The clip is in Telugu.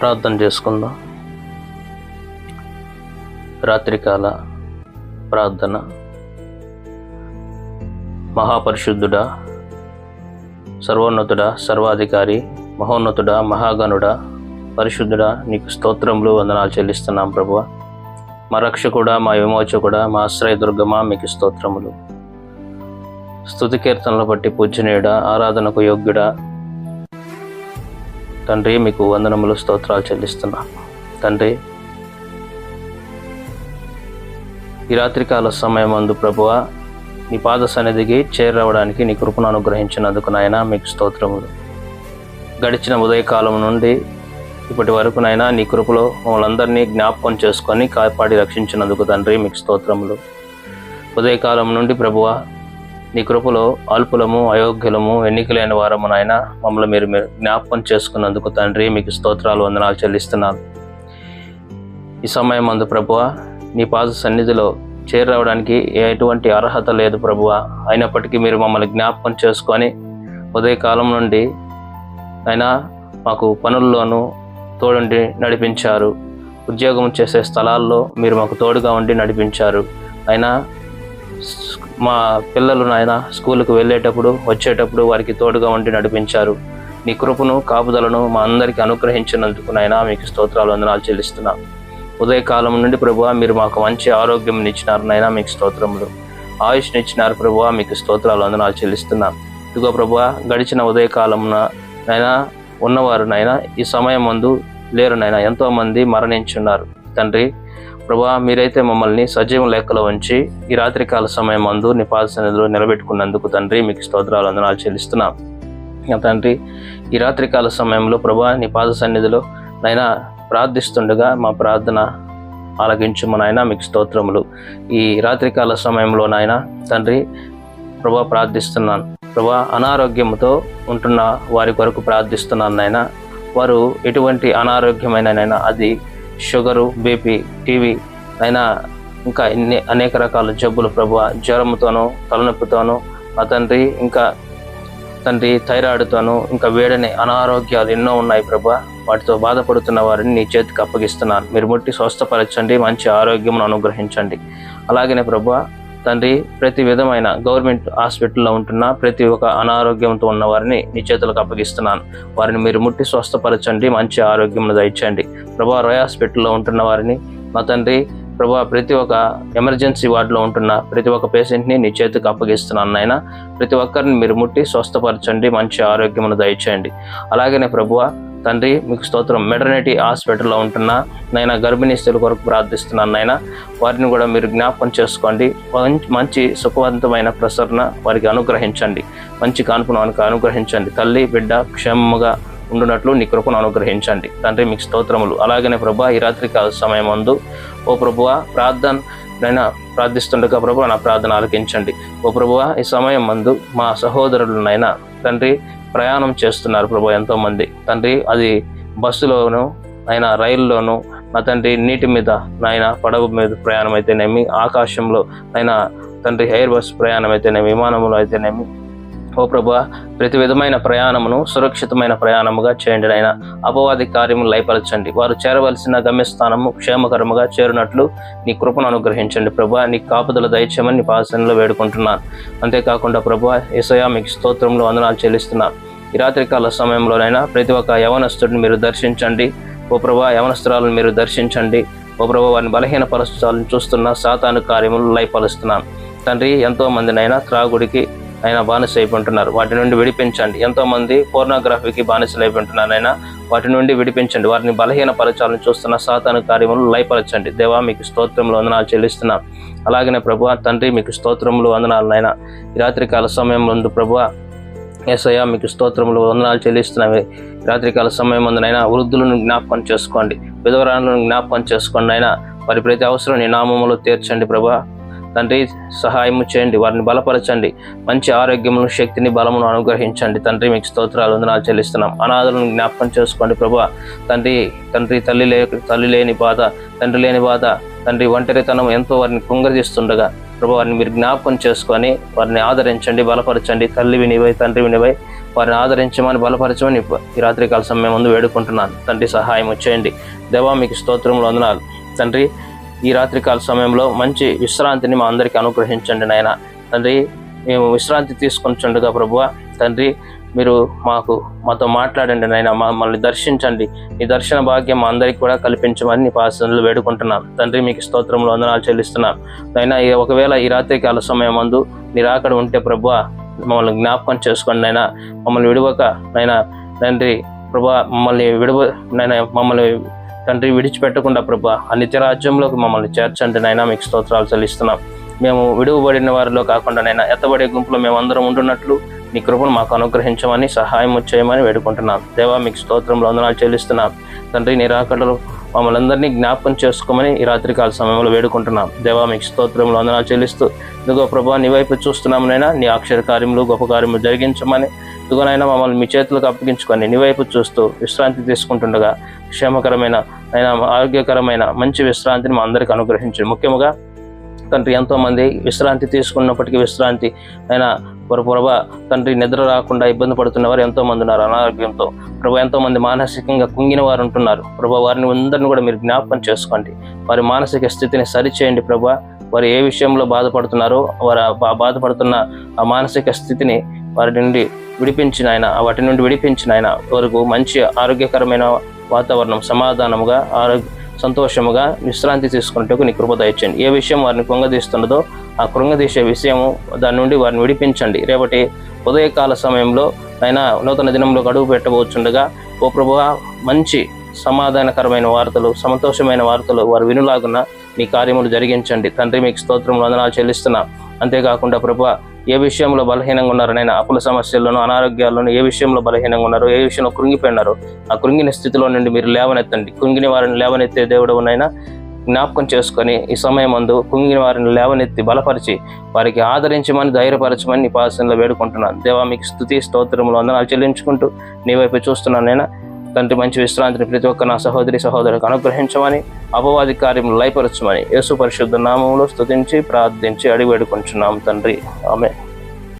ప్రార్థన చేసుకుందాం. రాత్రికాల ప్రార్థన. మహాపరిశుద్ధుడా సర్వోన్నతుడా సర్వాధికారి మహోన్నతుడా మహాగణుడా పరిశుద్ధుడా నీకు స్తోత్రములు వందనాలు చెల్లిస్తున్నాం ప్రభు మా రక్షకుడా మా విమోచకుడా మా ఆశ్రయదుర్గమా మీకు స్తోత్రములు. స్తుతి కీర్తనలు బట్టి పూజనీయుడా ఆరాధనకు యోగ్యుడా తండ్రి మీకు వందనములు స్తోత్రాలు చెల్లిస్తున్నాను తండ్రి ఈ రాత్రికాల సమయం అందు ప్రభువ నీ పాద సన్నిధికి చేరవడానికి నీ కృపను అనుగ్రహించినందుకు నాయన మీకు స్తోత్రములు. గడిచిన ఉదయకాలం నుండి ఇప్పటి వరకు నైనా నీ కృపలో మమ్మల్ని అందరినీ జ్ఞాపకం చేసుకొని కాపాడి రక్షించినందుకు తండ్రి మీకు స్తోత్రములు. ఉదయకాలం నుండి ప్రభువ నీ కృపలో అల్పులము అయోగ్యులము ఎన్నికలైన వారము నాయన మమ్మల్ని మీరు మీరు జ్ఞాపకం చేసుకున్నందుకు తండ్రి మీకు స్తోత్రాలు వందనాలు చెల్లిస్తున్నాను. ఈ సమయం అందు ప్రభువ నీ పాద సన్నిధిలో చేరవడానికి ఎటువంటి అర్హత లేదు ప్రభువ. అయినప్పటికీ మీరు మమ్మల్ని జ్ఞాపకం చేసుకొని ఉదయకాలం నుండి అయినా మాకు పనుల్లోనూ తోడుండి నడిపించారు. ఉద్యోగం చేసే స్థలాల్లో మీరు మాకు తోడుగా ఉండి నడిపించారు. అయినా మా పిల్లలు నాయన స్కూల్కి వెళ్ళేటప్పుడు వచ్చేటప్పుడు వారికి తోడుగా ఉండి నడిపించారు. నీ కృపను కాపుదలను మా అందరికీ అనుగ్రహించినందుకు నాయన మీకు స్తోత్రాలు వందనాలు చెల్లిస్తున్నా. ఉదయకాలం నుండి ప్రభువా మీరు మాకు మంచి ఆరోగ్యం ఇచ్చినారు నాయన మీకు స్తోత్రములు. ఆయుష్నిచ్చినారు ప్రభువా మీకు స్తోత్రాలు వందనాలు చెల్లిస్తున్నా. ఇదిగో ప్రభువా గడిచిన ఉదయకాలమున నైనా ఉన్నవారు నాయన ఈ సమయం ముందు లేరు నాయన. ఎంతోమంది మరణించున్నారు. తండ్రి ప్రభా మీరైతే మమ్మల్ని సజీవ లెక్కలో ఉంచి ఈ రాత్రికాల సమయం అందు నీ పాద నిలబెట్టుకున్నందుకు తండ్రి మీకు స్తోత్రాలు వందనాలు చెల్లిస్తున్నాం. ఇంకా తండ్రి ఈ రాత్రికాల సమయంలో ప్రభా నీ పాద సన్నిధిలో నైనా ప్రార్థిస్తుండగా మా ప్రార్థన ఆలకించుము నాయన మీకు స్తోత్రములు. ఈ రాత్రికాల సమయంలో నాయన తండ్రి ప్రభా ప్రార్థిస్తున్నాను. ప్రభా అనారోగ్యంతో ఉంటున్న వారి కొరకు ప్రార్థిస్తున్నాను నాయన. వారు ఎటువంటి అనారోగ్యమైన నైనా అది షుగరు బీపీ టీవీ అయినా ఇంకా ఎన్ని అనేక రకాల జబ్బులు ప్రభు. జ్వరంతోనూ తలనొప్పితోనూ మా తండ్రి ఇంకా తండ్రి థైరాయిడ్తోనూ ఇంకా వేడని అనారోగ్యాలు ఎన్నో ఉన్నాయి ప్రభా. వాటితో బాధపడుతున్న వారిని నీ చేతికి అప్పగిస్తున్నాను. మీరు ముట్టి స్వస్థపరచండి మంచి ఆరోగ్యమును అనుగ్రహించండి. అలాగనే ప్రభా తండ్రి ప్రతి విధమైన గవర్నమెంట్ హాస్పిటల్లో ఉంటున్న ప్రతి ఒక్క అనారోగ్యంతో ఉన్న వారిని నీ చేతులకు అప్పగిస్తున్నాను. వారిని మీరు ముట్టి స్వస్థపరచండి మంచి ఆరోగ్యం దయచండి ప్రభా రోయ్ హాస్పిటల్లో ఉంటున్న వారిని మా తండ్రి ప్రభా ప్రతి ఒక్క ఎమర్జెన్సీ వార్డులో ఉంటున్న ప్రతి ఒక్క పేషెంట్ని నీ చేతికి అప్పగిస్తున్నాను నాయన. ప్రతి ఒక్కరిని మీరు ముట్టి స్వస్థపరచండి మంచి ఆరోగ్యమును దయచేయండి. అలాగనే ప్రభువ తండ్రి మీకు స్తోత్రం. మెటర్నిటీ హాస్పిటల్లో ఉంటున్న నైనా గర్భిణీ స్త్రీల కొరకు ప్రార్థిస్తున్నాను నాయన. వారిని కూడా మీరు జ్ఞాపకం చేసుకోండి. మంచి- మంచి సుఖవంతమైన ప్రసరణ వారికి అనుగ్రహించండి. మంచి కాన్పును వారికి అనుగ్రహించండి. తల్లి బిడ్డ క్షేమముగా ఉండునట్లు నీ కృపను అనుగ్రహించండి. తండ్రి మీకు స్తోత్రములు. అలాగనే ప్రభా ఈ రాత్రి కాల సమయం అందు ఓ ప్రభువ ప్రార్థన నైనా ప్రార్థిస్తుండగా ప్రభు నా ప్రార్థన ఆలకించండి. ఓ ప్రభువ ఈ సమయం మందు మా సహోదరులనైనా తండ్రి ప్రయాణం చేస్తున్నారు ప్రభు ఎంతో మంది తండ్రి అది బస్సులోను అయినా రైల్లోను నా తండ్రి నీటి మీద నాయన పడవ మీద ప్రయాణం అయితేనేమి ఆకాశంలో అయినా తండ్రి ఎయిర్ బస్ ప్రయాణం అయితేనేమి విమానంలో అయితేనేమి ఓ ప్రభా ప్రతి విధమైన ప్రయాణమును సురక్షితమైన ప్రయాణముగా చేయండి నాయన. అపవాది కార్యము లయపరచండి. వారు చేరవలసిన గమ్యస్థానము క్షేమకరముగా చేరినట్లు నీ కృపను అనుగ్రహించండి ప్రభా. నీ కాపుదల దయచేయమని నీ పాసనలో వేడుకుంటున్నాను. అంతేకాకుండా ప్రభా ఏసయా మీకు స్తోత్రంలో వందనాలు చెల్లిస్తున్నాను. ఈ రాత్రికాల సమయంలోనైనా ప్రతి ఒక్క యవనస్తుడిని మీరు దర్శించండి. ఓ ప్రభా యవనస్తురాలను మీరు దర్శించండి. ఓ ప్రభా వారిని బలహీన పరచాలని చూస్తున్న సాతాను కార్యములు లైపలుస్తున్నాను తండ్రి ఎంతో మందినైనా త్రాగుడికి ఆయన బానిసైపోంటున్నారు. అయిపోతున్నారు వాటి నుండి విడిపించండి. ఎంతోమంది పోర్నోగ్రఫీకి బానిసలు వాటి నుండి విడిపించండి. వారిని బలహీన పరచాలని చూస్తున్న సాతాను కార్యములు లయపరచండి. దేవా మీకు స్తోత్రములు వందనాలు చెల్లిస్తున్నాం. అలాగనే ప్రభు తండ్రి మీకు స్తోత్రములు వందనాలనైనా రాత్రికాల సమయం ముందు ప్రభు ఏసయ్య మీకు స్తోత్రములు వందనాలు చెల్లిస్తున్నాయి రాత్రికాల సమయం అందునైనా వృద్ధులను జ్ఞాపకం చేసుకోండి. విధవరాలను జ్ఞాపకం చేసుకోండి అయినా వారి ప్రతి అవసరం నీ నామములో తీర్చండి ప్రభా. తండ్రి సహాయము చేయండి. వారిని బలపరచండి. మంచి ఆరోగ్యమును శక్తిని బలమును అనుగ్రహించండి. తండ్రి మీకు స్తోత్రాలు వందనాలు చెల్లిస్తున్నాం. అనాథలను జ్ఞాపకం చేసుకోండి ప్రభా. తండ్రి తండ్రి తల్లి లే తల్లి లేని బాధ తండ్రి లేని బాధ తండ్రి ఒంటరితనం ఎంతో వారిని కుంగరిస్తుండగా ప్రభు వారిని మీరు జ్ఞాపకం చేసుకొని వారిని ఆదరించండి బలపరచండి. తల్లి వినివై తండ్రి వినివై వారిని ఆదరించమని బలపరచమని ఈ రాత్రికాల సమయం ముందు వేడుకుంటున్నాను. తండ్రి సహాయం చేయండి. దేవా మీకు స్తోత్రములు వందనాలు. తండ్రి ఈ రాత్రికాల సమయంలో మంచి విశ్రాంతిని మా అందరికీ అనుగ్రహించండి నాయన. తండ్రి మేము విశ్రాంతి తీసుకొనిచుండగా ప్రభువ. తండ్రి మీరు మాకు మాతో మాట్లాడండి నాయన మమ్మల్ని దర్శించండి. ఈ దర్శన భాగ్యం మా అందరికీ కూడా కల్పించమని నీ పాసనలు వేడుకుంటున్నాం. తండ్రి మీకు స్తోత్రంలో వందనాలు చెల్లిస్తున్నాం. నైనా ఒకవేళ ఈ రాత్రికాల సమయం మందు మీరు అక్కడ ఉంటే ప్రభు మమ్మల్ని జ్ఞాపకం చేసుకోండి నైనా మమ్మల్ని విడవక నైనా తండ్రి ప్రభా మమ్మల్ని విడవ నైనా మమ్మల్ని తండ్రి విడిచిపెట్టకుండా ప్రభా నిత్యరాజ్యంలోకి రాజ్యంలోకి మమ్మల్ని చేర్చండి నైనా మీకు స్తోత్రాలు చెల్లిస్తున్నాం. మేము విడువబడిన వారిలో కాకుండా నైనా ఎత్తబడే గుంపులో మేము అందరం ఉంటున్నట్లు నీ కృపను మాకు అనుగ్రహించమని సహాయం చేయమని వేడుకుంటున్నాం. దేవా మీకు స్తోత్రంలో వందనాలు చెల్లిస్తున్నాం. తండ్రి నిరాకడలు మమ్మల్ని అందరినీ జ్ఞాపకం చేసుకోమని ఈ రాత్రికాల సమయంలో వేడుకుంటున్నాం. దేవా మీకు స్తోత్రంలో వందనాలు చెల్లిస్తూ ఇదిగో ప్రభా నీ వైపు చూస్తున్నామునైనా నీ అక్షర కార్యములు గొప్ప కార్యములు జరిగించమని ఇదిగోనైనా మమ్మల్ని మీ చేతులకు అప్పగించుకొని నీ వైపు చూస్తూ విశ్రాంతి తీసుకుంటుండగా క్షేమకరమైన అయినా ఆరోగ్యకరమైన మంచి విశ్రాంతిని మా అందరికీ అనుగ్రహించండి. ముఖ్యంగా తండ్రి ఎంతోమంది విశ్రాంతి తీసుకున్నప్పటికీ విశ్రాంతి అయినా వారు ప్రభా తండ్రి నిద్ర రాకుండా ఇబ్బంది పడుతున్న వారు ఎంతో మంది ఉన్నారు అనారోగ్యంతో. ప్రభా ఎంతో మంది మానసికంగా కుంగిన వారు ఉంటున్నారు ప్రభా వారిని అందరిని కూడా మీరు జ్ఞాపకం చేసుకోండి. వారి మానసిక స్థితిని సరిచేయండి ప్రభా. వారు ఏ విషయంలో బాధపడుతున్నారో వారు బాధపడుతున్న ఆ మానసిక స్థితిని వారి నుండి విడిపించిన ఆయన వాటి నుండి విడిపించిన ఆయన. వరకు మంచి ఆరోగ్యకరమైన వాతావరణం సమాధానముగా ఆరోగ్య సంతోషముగా విశ్రాంతి తీసుకున్నట్టుకు నీ కృప దయచండి ఏ విషయం వారిని కృంగదీస్తున్నదో ఆ కృంగదీసే విషయము దాని నుండి వారిని విడిపించండి. రేపటి ఉదయకాల సమయంలో అయినా నూతన దినంలో గడువు పెట్టబోచుండగా ఓ ప్రభువ మంచి సమాధానకరమైన వార్తలు సంతోషమైన వార్తలు వారు వినులాగున నీ కార్యములు జరిగించండి. తండ్రి మీకు స్తోత్రం వందనాలు చెల్లిస్తున్నా. అంతేకాకుండా ప్రభా ఏ విషయంలో బలహీనంగా ఉన్నారో నేను అప్పుల సమస్యల్లోనూ అనారోగ్యాల్లోనూ ఏ విషయంలో బలహీనంగా ఉన్నారో ఏ విషయంలో కృంగిపోయినారో ఆ కృంగిన స్థితిలో నుండి మీరు లేవనెత్తండి. కృంగిన వారిని లేవనెత్తే దేవుడు నైనా జ్ఞాపకం చేసుకొని ఈ సమయం అందు కుంగిన వారిని లేవనెత్తి బలపరిచి వారికి ఆదరించమని ధైర్యపరచమని నీ పాసనలో వేడుకుంటున్నాను. దేవా మీకు స్థుతి స్తోత్రములు వందనాలు చెల్లించుకుంటూ నీ వైపు చూస్తున్నాను నేను. తండ్రి మంచి విశ్రాంతిని ప్రతి ఒక్క నా సహోదరి సహోదరులకు అనుగ్రహించమని అపవాది కార్యం లయపరచమని యేసు పరిశుద్ధ నామంలో స్తుతించి ప్రార్థించి అడిగి వేడుకుంటున్నాం తండ్రి. ఆమె